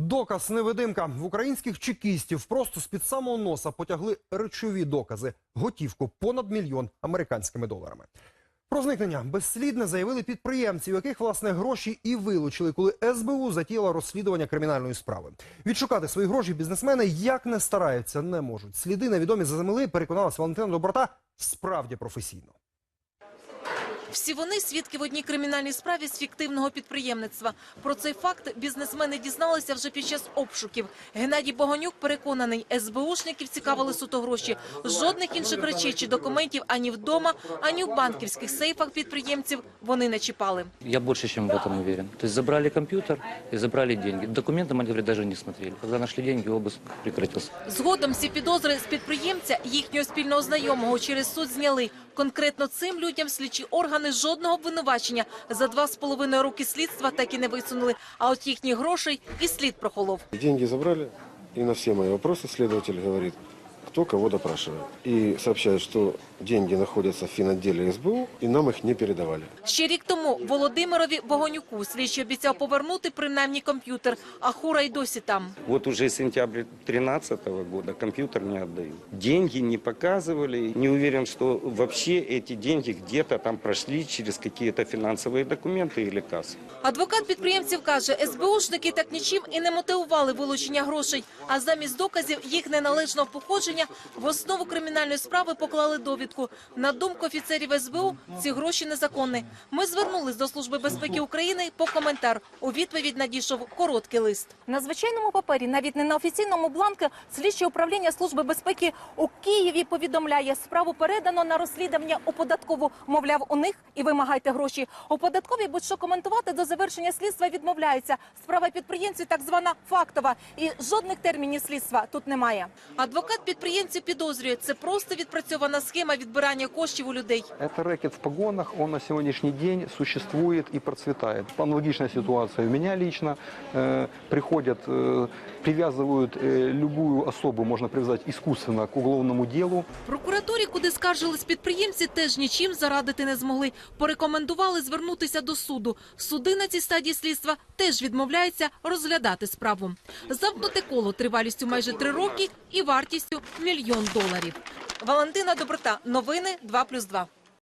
Доказ невидимка в українських чекістів просто з під самого носа потягли речові докази, готівку понад мільйон американськими доларами. Про зникнення безслідне заявили підприємці, у яких власне гроші і вилучили, коли СБУ затіяла розслідування кримінальної справи. Відшукати свої гроші бізнесмени як не стараються, не можуть. Сліди невідомі за земли переконалась Валентина Доброта справді професійно. Всі вони свідки в одній кримінальній справі з фіктивного підприємництва. Про цей факт бізнесмени дізналися вже під час обшуків. Геннадій Богонюк переконаний, СБУшників цікавили суто гроші. Жодних інших речей чи документів ані вдома, ані в банківських сейфах підприємців вони не чіпали. Я больше чем в этом уверен. То есть забрали компьютер и забрали деньги. Документы, они говорят, даже не смотрели. Когда нашли деньги, обыск прекратился. Згодом всі підозри з підприємця їхнього спільного знайомого через суд зняли. Конкретно цим людям слідчі органи жодного обвинувачення за два з половиною роки слідства так і не висунули. А от їхніх грошей і слід прохолов. Деньги забрали, і на всі мої питання следователь говорит, кто кого допрашивает. И сообщает, что деньги находятся в финотделе СБУ, и нам их не передавали. Ще рік тому Володимирові Богонюку слідчий обіцяв повернути принаймні комп'ютер, а хура й досі там. Вот уже сентябрь 2013 года компьютер не отдают. Деньги не показывали. Не уверен, что вообще эти деньги где-то там прошли через какие-то финансовые документы или кассы. Адвокат підприємців каже, СБУшники так нічим і не мотивували вилучення грошей, а замість доказів їх неналежного походження в основу кримінальної справи поклали довідку. На думку офіцерів СБУ, ці гроші незаконні. Ми звернулись до Служби безпеки України по коментар. У відповідь надійшов короткий лист. На звичайному папері, навіть не на офіційному бланку, слідче управління Служби безпеки у Києві повідомляє, справу передано на розслідування у податкову. Мовляв, у них і вимагайте гроші. У податковій будь-що коментувати до завершення слідства відмовляються. Справа підприємців так звана фактова. І жодних термінів слідства тут немає. Адвокат підприємців підозрює, це просто відпрацьована схема відбирання коштів у людей. Это рэкет в погонах, он на сегодняшний день существует и процветает. Аналогичная ситуация у меня лично. Э, приходят, э, привязывают э, любую особу, можно привязать искусственно к уголовному делу. Прокуратурі, куди скаржились підприємці, теж нічим зарадити не змогли. Порекомендували звернутися до суду. Суди на цій стадії слідства теж відмовляються розглядати справу. Замкнуте коло тривалістю майже три роки і вартістю мільйон доларів. Валентина Доброта. Новини 2+,2.